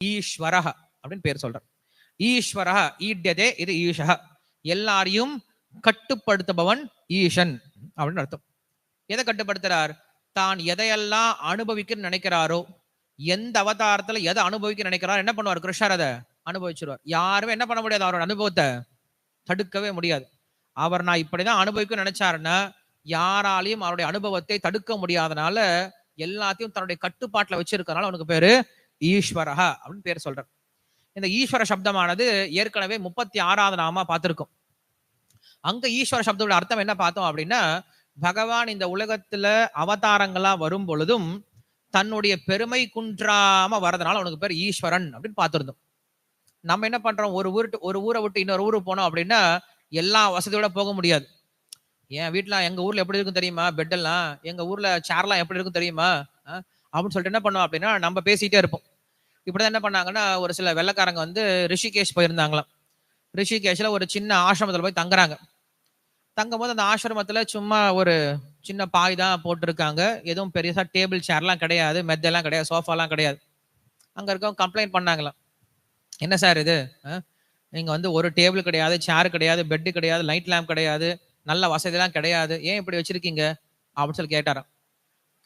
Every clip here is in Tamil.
ஈஸ்வரஹ அப்படின்னு பேர் சொல்றார். ஈஸ்வரஹ ஈட்யதே இது ஈஷஹ. எல்லாரையும் கட்டுப்படுத்துபவன் ஈஷன் அப்படின்னு அர்த்தம். எதை கட்டுப்படுத்துறார்? தான் எதையெல்லாம் அனுபவிக்க நினைக்கிறாரோ எந்த அவதாரத்துல எதை அனுபவிக்க நினைக்கிறாரோ என்ன பண்ணுவார் கிருஷ்ணர் அதை அனுபவிச்சிருவார். யாருமே என்ன பண்ண முடியாது அவரோட அனுபவத்தை தடுக்கவே முடியாது. அவர் நான் இப்படிதான் அனுபவிக்க நினைச்சாருன்னா யாராலையும் அவருடைய அனுபவத்தை தடுக்க முடியாதனால எல்லாத்தையும் தன்னுடைய கட்டுப்பாட்டுல வச்சிருக்கனால அவனுக்கு பேரு ஈஸ்வரஹ அப்படின்னு பேர் சொல்றார். இந்த ஈஸ்வர சப்தமானது ஏற்கனவே முப்பத்தி ஆறாவது நாமா பார்த்திருக்கோம். அங்க ஈஸ்வர சப்தோட அர்த்தம் என்ன பார்த்தோம் அப்படின்னா பகவான் இந்த உலகத்துல அவதாரங்களா வரும் பொழுதும் தன்னுடைய பெருமை குன்றாம வரதுனால அவனுக்கு பேர் ஈஸ்வரன் அப்படின்னு பார்த்துருந்தோம். நம்ம என்ன பண்றோம்? ஒரு ஊரு ஒரு ஊரை விட்டு இன்னொரு ஊருக்கு போனோம் அப்படின்னா எல்லா வசதியோட போக முடியாது. என் வீட்டுல எங்க ஊர்ல எப்படி இருக்கும் தெரியுமா? பெட் எல்லாம் எங்க ஊர்ல சேர்லாம் எப்படி இருக்கும் தெரியுமா? அப்படின்னு சொல்லிட்டு என்ன பண்ணுவோம் அப்படின்னா நம்ம பேசிட்டே இருப்போம். இப்படிதான் என்ன பண்ணாங்கன்னா ஒரு சில வெள்ளைக்காரங்க வந்து ரிஷிகேஷ் போயிருந்தாங்களாம். ரிஷிகேஷில் ஒரு சின்ன ஆசிரமத்தில் போய் தங்குறாங்க. தங்கும் போது அந்த ஆசிரமத்தில் சும்மா ஒரு சின்ன பாய் தான் போட்டிருக்காங்க. எதுவும் பெருசாக டேபிள் சேர்லாம் கிடையாது மெத்தெல்லாம் கிடையாது சோஃபாலாம் கிடையாது. அங்கே இருக்கவங்க கம்ப்ளைண்ட் பண்ணாங்களாம். என்ன சார் இது? நீங்கள் வந்து ஒரு டேபிள் கிடையாது சேர் கிடையாது பெட்டு கிடையாது லைட் லேம்ப் கிடையாது நல்ல வசதிலாம் கிடையாது. ஏன் இப்படி வச்சுருக்கீங்க? அப்படின்னு சொல்லி கேட்டாராம்.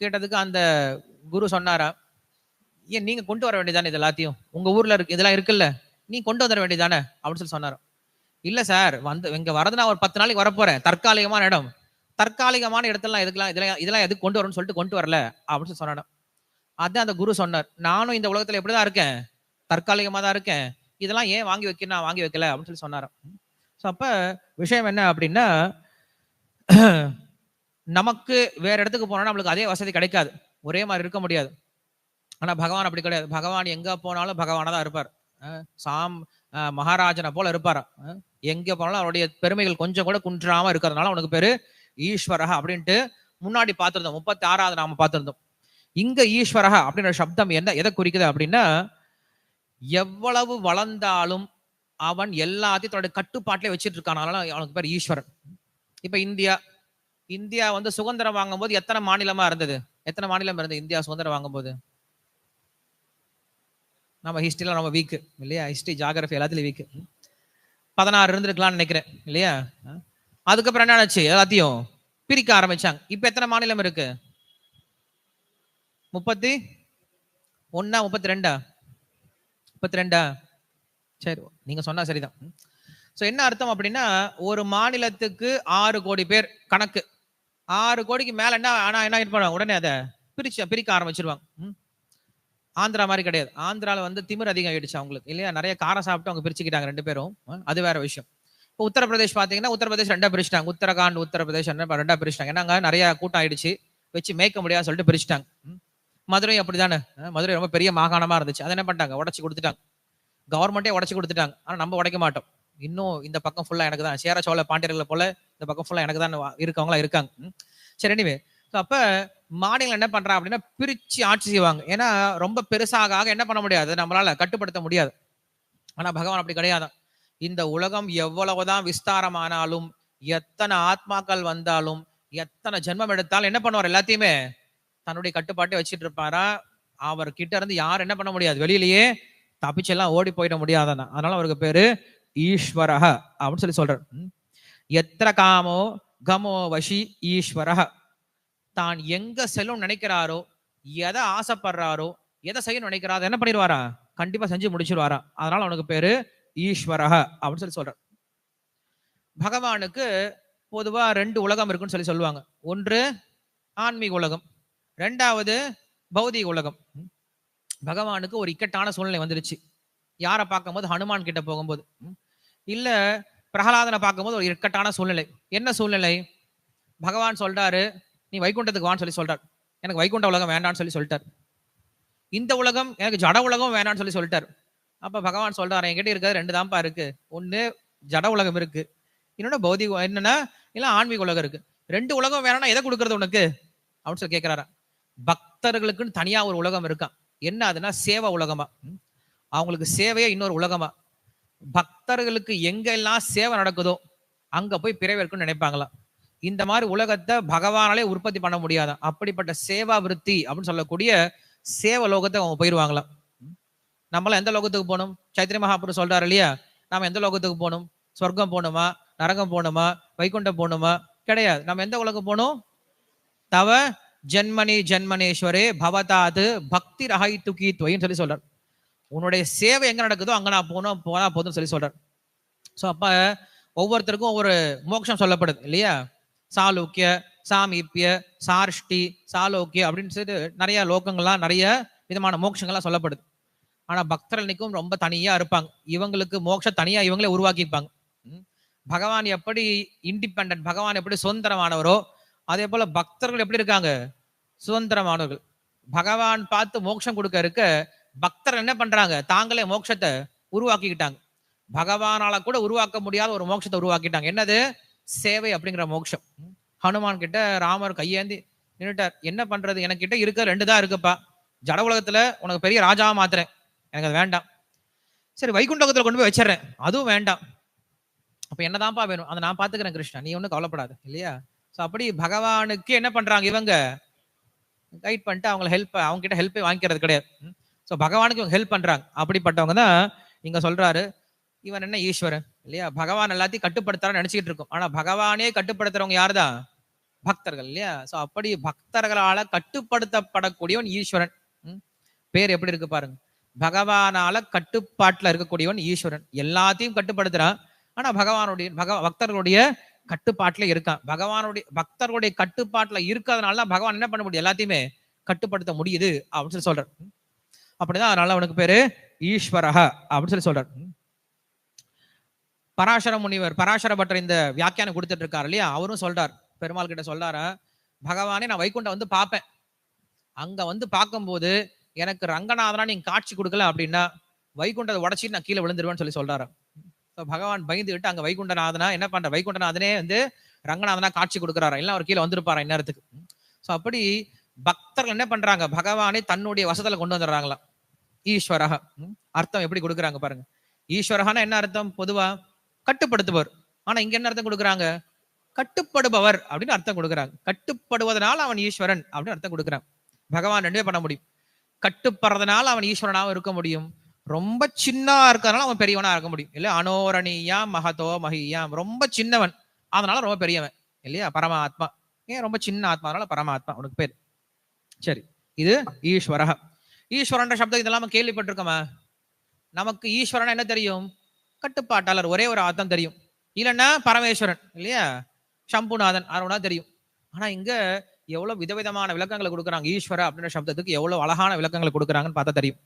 கேட்டதுக்கு அந்த குரு சொன்னாரா ஏன் நீங்க கொண்டு வர வேண்டியதானே இது எல்லாத்தையும்? உங்க ஊர்ல இருக்கு இதெல்லாம் இருக்குல்ல. நீ கொண்டு வந்துட வேண்டியதானே அப்படின்னு சொல்லி சொன்னார் இல்ல சார் வந்து இங்க வரது நான் ஒரு பத்து நாளைக்கு வரப்போறேன். தற்காலிகமான இடம். தற்காலிகமான இடத்துல எதுக்கெல்லாம் இதெல்லாம் இதெல்லாம் எதுக்கு கொண்டு வரணும்னு சொல்லிட்டு கொண்டு வரல அப்படின்னு சொல்லி சொன்னானோ அதான் அந்த குரு சொன்னார். நானும் இந்த உலகத்துல எப்படிதான் இருக்கேன்? தற்காலிகமா தான் இருக்கேன். இதெல்லாம் ஏன் வாங்கி வைக்கணும் நான் வாங்கி வைக்கல அப்படின்னு சொல்லி சொன்னாராம். ஸோ அப்ப விஷயம் என்ன அப்படின்னா நமக்கு வேற இடத்துக்கு போனா நம்மளுக்கு அதே வசதி கிடைக்காது. ஒரே மாதிரி இருக்க முடியாது. ஆனா பகவான் அப்படி கிடையாது. பகவான் எங்க போனாலும் பகவானா தான் இருப்பார். சாம் மகாராஜனை போல இருப்பார்? எங்கே எங்க போனாலும் அவருடைய பெருமைகள் கொஞ்சம் கூட குன்றாம இருக்கிறதுனால அவனுக்கு பேரு ஈஸ்வரக அப்படின்ட்டு முன்னாடி பார்த்திருந்தோம். முப்பத்தி ஆறாவது நாம பார்த்திருந்தோம். இங்க ஈஸ்வரக அப்படின்ற சப்தம் என்ன எதை குறிக்குது அப்படின்னா எவ்வளவு வளர்ந்தாலும் அவன் எல்லாத்தையும் தன்னுடைய கட்டுப்பாட்டிலே வச்சுட்டு இருக்கானால அவனுக்கு பேர் ஈஸ்வரன். இப்ப இந்தியா இந்தியா வந்து சுதந்திரம் வாங்கும்போது எத்தனை மாநிலமா இருந்தது? எத்தனை மாநிலம் இருந்தது இந்தியா சுதந்திரம் வாங்கும்போது? நம்ம ஹிஸ்டரியில ரொம்ப வீக்கு இல்லையா? ஹிஸ்ட்ரி ஜாகிரபி எல்லாத்துலேயும் வீக்கு பதினாறு இருந்திருக்கலாம்னு நினைக்கிறேன் இல்லையா? அதுக்கப்புறம் என்ன ஆச்சு? எல்லாத்தையும் பிரிக்க ஆரம்பிச்சாங்க. இப்போ எத்தனை மாநிலம் இருக்கு? முப்பத்தி ஒன்னா முப்பத்தி ரெண்டா? முப்பத்தி ரெண்டா? சரி நீங்க சொன்னா சரிதான். ஸோ என்ன அர்த்தம் அப்படின்னா ஒரு மாநிலத்துக்கு ஆறு கோடி பேர் கணக்கு. ஆறு கோடிக்கு மேல என்ன ஆனா என்ன பண்ணுவாங்க? உடனே அதை பிரிச்சு பிரிக்க ஆரம்பிச்சிருவாங்க. ம். ஆந்திரா மாதிரி கிடையாது. ஆந்திரால வந்து திமிர் அதிகம் ஆயிடுச்சு அவங்களுக்கு. இல்லையா? நிறைய காரம் சாப்பிட்டு அவங்க பிரிச்சுக்கிட்டாங்க ரெண்டு பேரும். அது வேற விஷயம். இப்போ உத்தரப்பிரதேஷ் பாத்தீங்கன்னா உத்தரப்பிரதேஷ் ரெண்டா பிரிச்சிட்டாங்க. உத்தரகாண்ட் உத்தரப்பிரதேஷ் ரெண்டா ரெண்டா பிரிச்சிட்டாங்க. ஏன்னா நிறைய கூட்டம் ஆயிடுச்சு. வச்சு மேய்க்க முடியாது சொல்லிட்டு பிரிச்சிட்டாங்க. மதுரை அப்படிதானே? மதுரை ரொம்ப பெரிய மாகாணமா இருந்துச்சு. அதை என்ன பண்ணிட்டாங்க? உடச்சு கொடுத்துட்டாங்க. கவர்மெண்ட்டே உடச்சு கொடுத்துட்டாங்க. ஆனா நம்ம உடைக்க மாட்டோம். இன்னும் இந்த பக்கம் ஃபுல்லா எனக்கு தான். சேர சோழ பாண்டியர்களை போல இந்த பக்கம் ஃபுல்லா எனக்கு தான் இருக்கவங்களா இருக்காங்க. சரி எனிவே அப்ப மாநிலம் என்ன பண்றான் அப்படின்னா பிரிச்சு ஆட்சி செய்வாங்க. ஏன்னா ரொம்ப பெருசாக ஆக என்ன பண்ண முடியாது? நம்மளால கட்டுப்படுத்த முடியாது. ஆனா பகவான் அப்படி கிடையாது. இந்த உலகம் எவ்வளவுதான் விஸ்தாரமானாலும் எத்தனை ஆத்மாக்கள் வந்தாலும் எத்தனை ஜென்மம் எடுத்தாலும் என்ன பண்ணுவார் எல்லாத்தையுமே? தன்னுடைய கட்டுப்பாட்டை வச்சுட்டு இருப்பாரா? அவர் கிட்ட இருந்து யாரும் என்ன பண்ண முடியாது. வெளியிலேயே தப்பிச்செல்லாம் ஓடி போயிட முடியாதான் அதனால அவருக்கு பேரு ஈஸ்வரக அப்படின்னு சொல்லி சொல்றார். எத்தனை எத்திர காமோ கமோ வஷி ஈஸ்வரக தான் எங்க செல்லும் நினைக்கிறாரோ எதை ஆசைப்படுறாரோ எதை செய்ய நினைக்கிறாரோ என்ன பண்ணிடுவாரா? கண்டிப்பா செஞ்சு முடிச்சிருவாரா. அதனால அவனுக்கு பேரு ஈஸ்வரஹ அப்படின்னு சொல்லி சொல்றார். பகவானுக்கு பொதுவா ரெண்டு உலகம் இருக்குன்னு சொல்லி சொல்லுவாங்க. ஒன்று ஆன்மீக உலகம் ரெண்டாவது பௌதிக உலகம். பகவானுக்கு ஒரு இக்கட்டான சூழ்நிலை வந்துருச்சு. யாரை பார்க்கும்போது? ஹனுமான் கிட்ட போகும்போது. இல்ல பிரகலாதனை பார்க்கும்போது ஒரு இக்கட்டான சூழ்நிலை. என்ன சூழ்நிலை? பகவான் சொல்றாரு நீ வைகுண்டத்துக்கு வான்னு சொல்லி சொல்றார். எனக்கு வைகுண்ட உலகம் வேண்டாம்னு சொல்லி சொல்லிட்டார். இந்த உலகம் எனக்கு ஜட உலகம் வேண்டாம்னு சொல்லி சொல்லிட்டார். அப்ப பகவான் சொல்றாரு என்கிட்ட இருக்கிறது ரெண்டு தான்ப்பா இருக்கு. ஒன்னு ஜட உலகம் இருக்கு. இன்னொன்னு பௌதிக என்னன்னா இல்லை ஆன்மீக உலகம் இருக்கு. ரெண்டு உலகம் வேணும்னா எதை கொடுக்கறது உனக்கு? அப்படின்னு சொல்லி கேட்கிறாரா பக்தர்களுக்குன்னு தனியா ஒரு உலகம் இருக்கான் என்ன அதுன்னா சேவை உலகமா? அவங்களுக்கு சேவையே இன்னொரு உலகமா? பக்தர்களுக்கு எங்கெல்லாம் சேவை நடக்குதோ அங்க போய் பிறவிருக்குன்னு நினைப்பாங்களாம் இந்த மாதிரி உலகத்தை பகவானாலே உற்பத்தி பண்ண முடியாதான் அப்படிப்பட்ட சேவா விருத்தி அப்படின்னு சொல்லக்கூடிய சேவ லோகத்தை அவங்க போயிடுவாங்களாம் நம்மளாம் எந்த லோகத்துக்கு போகணும்? சைத்திரி மகாபுரு சொல்றாரு இல்லையா? நாம எந்த லோகத்துக்கு போகணும்? சொர்க்கம் போகணுமா? நரகம் போகணுமா? வைகுண்டம் போகணுமா? கிடையாது. நம்ம எந்த உலகம் போகணும்? தவ ஜென்மனி ஜென்மனேஸ்வரே பவதாது பக்தி ரஹை துக்கி துவைன்னு சொல்லி சொல்றார். உன்னுடைய சேவை எங்க நடக்குதோ அங்க நான் போகணும் போனா போதும்னு சொல்லி சொல்றார். ஸோ அப்ப ஒவ்வொருத்தருக்கும் ஒவ்வொரு மோட்சம் சொல்லப்படுது இல்லையா? சாளுக்கிய சாமீப்பிய சார்ஷ்டி சாலோக்கிய அப்படின்னு சொல்லிட்டு நிறைய லோகங்கள்லாம் நிறைய விதமான மோட்சங்கள்லாம் சொல்லப்படுது. ஆனா பக்தர்கள் நிற்கும் ரொம்ப தனியா இருப்பாங்க. இவங்களுக்கு மோட்ச தனியா இவங்களே உருவாக்கிப்பாங்க பகவான் எப்படி இண்டிபெண்ட் பகவான் எப்படி சுதந்திரமானவரோ அதே போல பக்தர்கள் எப்படி இருக்காங்க? சுதந்திரமானவர்கள். பகவான் பார்த்து மோட்சம் கொடுக்க இருக்க பக்தர் என்ன பண்றாங்க? தாங்களே மோட்சத்தை உருவாக்கிக்கிட்டாங்க. பகவானால கூட உருவாக்க முடியாத ஒரு மோட்சத்தை உருவாக்கிட்டாங்க. என்னது? சேவை அப்படிங்கிற மோட்சம். ஹனுமான் கிட்ட ராமர் கையேந்தி நின்னுட்டார். என்ன பண்றது? எனக்கிட்ட இருக்க ரெண்டு தான் இருக்குப்பா. ஜட உலகத்துல உனக்கு பெரிய ராஜாவா மாத்துறேன். எனக்கு அது வேண்டாம். சரி வைகுண்டகத்துல கொண்டு போய் வச்சிடுறேன். அதுவும் வேண்டாம். அப்ப என்னதான்ப்பா வேணும்? அதை நான் பாத்துக்கிறேன் கிருஷ்ணா. நீ ஒன்றும் கவலைப்படாது இல்லையா? ஸோ அப்படி பகவானுக்கு என்ன பண்றாங்க இவங்க? கைட் பண்ணிட்டு அவங்க ஹெல்ப் அவங்க கிட்ட ஹெல்ப்பே வாங்கிக்கிறது கிடையாது. ஸோ பகவானுக்கு இவங்க ஹெல்ப் பண்றாங்க. அப்படிப்பட்டவங்க தான் இங்க சொல்றாரு. இவன் என்ன ஈஸ்வரன்? இல்லையா? பகவான் எல்லாத்தையும் கட்டுப்படுத்துறான்னு நினைச்சிட்டு இருக்கும். ஆனா பகவானே கட்டுப்படுத்துறவங்க யார்தான் பக்தர்கள் இல்லையா? சோ அப்படி பக்தர்களால கட்டுப்படுத்தப்படக்கூடியவன் ஈஸ்வரன். பேர் எப்படி இருக்கு பாருங்க. பகவானால கட்டுப்பாட்டுல இருக்கக்கூடியவன் ஈஸ்வரன். எல்லாத்தையும் கட்டுப்படுத்துறான். ஆனா பகவானுடைய பக பக்தர்களுடைய கட்டுப்பாட்டுல இருக்கான். பகவானுடைய பக்தர்களுடைய கட்டுப்பாட்டுல இருக்கிறதுனால பகவான் என்ன பண்ண முடியும்? எல்லாத்தையுமே கட்டுப்படுத்த முடியுது அப்படின்னு சொல்லி சொல்றார். அப்படிதான் அதனால அவனுக்கு பேரு ஈஸ்வரஹ அப்படின்னு சொல்லி சொல்றார். பராசர முனிவர் பராசர பட்டர் இந்த வியாக்கியானம் கொடுத்துட்டு இருக்காரு இல்லையா? அவரும் சொல்றார். பெருமாள் கிட்ட சொல்றாரு பகவானே நான் வைகுண்டம் வந்து பார்ப்பேன். அங்க வந்து பார்க்கும்போது எனக்கு ரங்கநாதனா நீங்க காட்சி கொடுக்கல அப்படின்னா வைகுண்டத்தை உடச்சிட்டு நான் கீழே விழுந்துருவேன்னு சொல்லி சொல்றாரு. ஸோ பகவான் பயந்துகிட்டு அங்க வைகுண்டநாதனா என்ன பண்ற? வைகுண்டநாதனே வந்து ரங்கநாதனா காட்சி கொடுக்குறாரு? இல்லை அவர் கீழே வந்திருப்பாரா இந்நேரத்துக்கு? ஸோ அப்படி பக்தர்கள் என்ன பண்றாங்க? பகவானை தன்னுடைய வசத்துல கொண்டு வந்துடுறாங்களாம். ஈஸ்வரக ம், அர்த்தம் எப்படி கொடுக்குறாங்க பாருங்க. ஈஸ்வரகான என்ன அர்த்தம்? பொதுவா கட்டுப்படுத்துபவர். ஆனா இங்க என்ன அர்த்தம் கொடுக்குறாங்க? கட்டுப்படுபவர் அப்படின்னு அர்த்தம் கொடுக்குறாங்க. கட்டுப்படுவதனால் அவன் ஈஸ்வரன் அப்படின்னு அர்த்தம் கொடுக்குறான் பகவான் ரெண்டுமே பண்ண முடியும். கட்டுப்படுறதுனால அவன் ஈஸ்வரனாகவும் இருக்க முடியும். ரொம்ப சின்னவா இருக்கிறதுனால அவன் பெரியவனா இருக்க முடியும். இல்லையா? அனோரணியாம் மகதோ மகியாம். ரொம்ப சின்னவன். அதனால ரொம்ப பெரியவன். இல்லையா? பரமாத்மா. ஏன் ரொம்ப சின்ன ஆத்மா அதனால பரமாத்மா? உனக்கு பேர். சரி. இது ஈஸ்வரக ஈஸ்வரன்ற சப்தம் இதெல்லாம் கேள்விப்பட்டிருக்கோமா? நமக்கு ஈஸ்வரன் என்ன தெரியும்? கட்டுப்பாட்டாளர். ஒரே ஒரு அர்த்தம் தெரியும். இல்லைன்னா பரமேஸ்வரன் இல்லையா? சம்புநாதன் அருணா தெரியும். ஆனா இங்க எவ்வளவு விதவிதமான விளக்கங்களை கொடுக்குறாங்க. ஈஸ்வர அப்படின்ற சப்தத்துக்கு எவ்வளவு அழகான விளக்கங்களை கொடுக்குறாங்கன்னு பார்த்தா தெரியும்.